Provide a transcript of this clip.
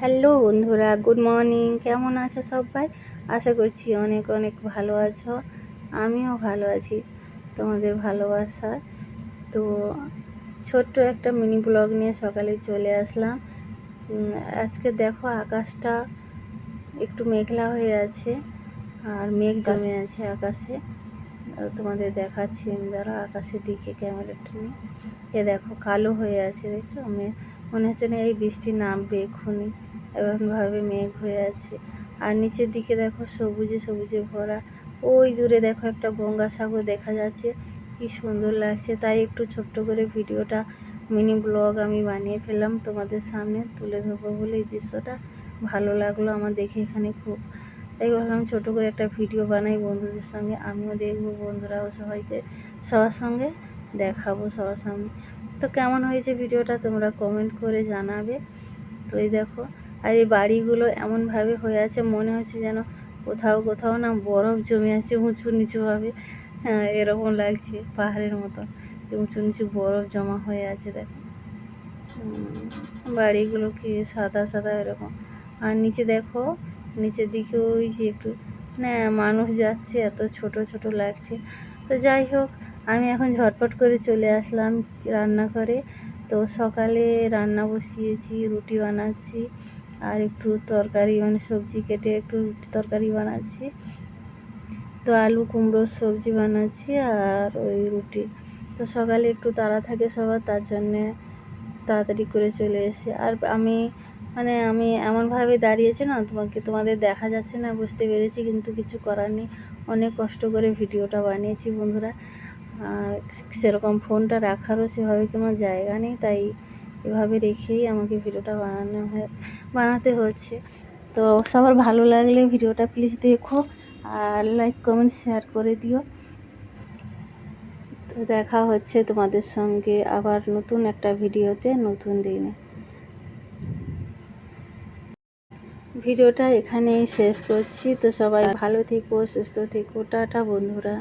Hello বন্ধুরা good morning. কেমন আছো সবাই? আশা করছি অনেক অনেক ভালো আছো। আমিও ভালো আছি তোমাদের ভালোবাসা তো ছোট্ট একটা মিনি ব্লগ নিয়ে সকালে চলে আসলাম। আজকে দেখো আকাশটা একটু মেঘলা হয়ে আছে আর মেঘ জমে আছে আকাশে। তোমাদের দেখাচ্ছি আমি। ধরো আকাশের দিকে ক্যামেরাটা নিয়ে। এ দেখো কালো হয়ে আছে দেখছ? মে- মনে হচ্ছে না এই বৃষ্টি নামবে এক্ষুনি। এমনভাবে মেঘ হয়ে আছে। আর নিচের দিকে দেখো সবুজে সবুজে ভরা। ওই দূরে দেখো একটা গঙ্গাসাগর দেখা যাচ্ছে। কি সুন্দর লাগছে। তাই একটু ছোট্ট করে ভিডিওটা মিনি ব্লগ আমি বানিয়ে ফেললাম তোমাদের সামনে তুলে ধরবো বলে এই দৃশ্যটা। ভালো লাগল আমার দেখে এখানে খুব। তাই ভাবলাম ছোট করে একটা ভিডিও বানাই বন্ধুদের সঙ্গে। আমিও দেখব বন্ধুরাও সবাইকে। সবার সঙ্গে দেখাবো সবার সামনে। তো কেমন হয়েছে ভিডিওটা তোমরা কমেন্ট করে জানাবে। তো এই দেখো আর এই বাড়িগুলো এমনভাবে হয়ে আছে, মনে হচ্ছে যেন কোথাও কোথাও না বরফ জমে আছে উঁচু নিচুভাবে। হ্যাঁ এরকম লাগছে পাহাড়ের মতো উঁচু নিচু বরফ জমা হয়ে আছে, দেখো। বাড়িগুলো কি সাদা সাদা এরকম। আর নিচে দেখো, নিচের দিকে ওই যে একটু মানে মানুষ যাচ্ছে, এত ছোট ছোট লাগছে। তো যাই হোক, আমি এখন ঝটপট করে চলে আসলাম রান্না করে তো সকালে রান্না বসিয়েছি, রুটি বানাচ্ছি। আর একটু তরকারি মানে সবজি কেটে একটু তরকারি বানাচ্ছি। তো আলু, কুমড়োর সবজি বানাচ্ছি আর ওই রুটি। তো সকালে একটু তাড়া থাকে সবার, তার জন্যে তাড়াতাড়ি করে চলে এসে আর আমি মানে আমি এমনভাবে দাঁড়িয়েছি না, তোমাকে, তোমাদের দেখা যাচ্ছে না, বুঝতে পেরেছি, কিন্তু কিছু করার নেই। অনেক কষ্ট করে ভিডিওটা বানিয়েছি বন্ধুরা। আর সেরকম ফোনটা রাখারও সেভাবে কোনো জায়গা নেই, তাই এভাবে রেখেই আমাকে ভিডিওটা বানানো হয়, বানাতে হচ্ছে। তো সবার ভালো লাগলে ভিডিওটা প্লিজ দেখো আর লাইক কমেন্ট শেয়ার করে দিও। তো দেখা হচ্ছে তোমাদের সঙ্গে আবার নতুন একটা ভিডিওতে নতুন দিনে। ভিডিওটা এখানেই শেষ করছি। তো সবাই ভালো থেকো, সুস্থ থেকো। টাটা বন্ধুরা।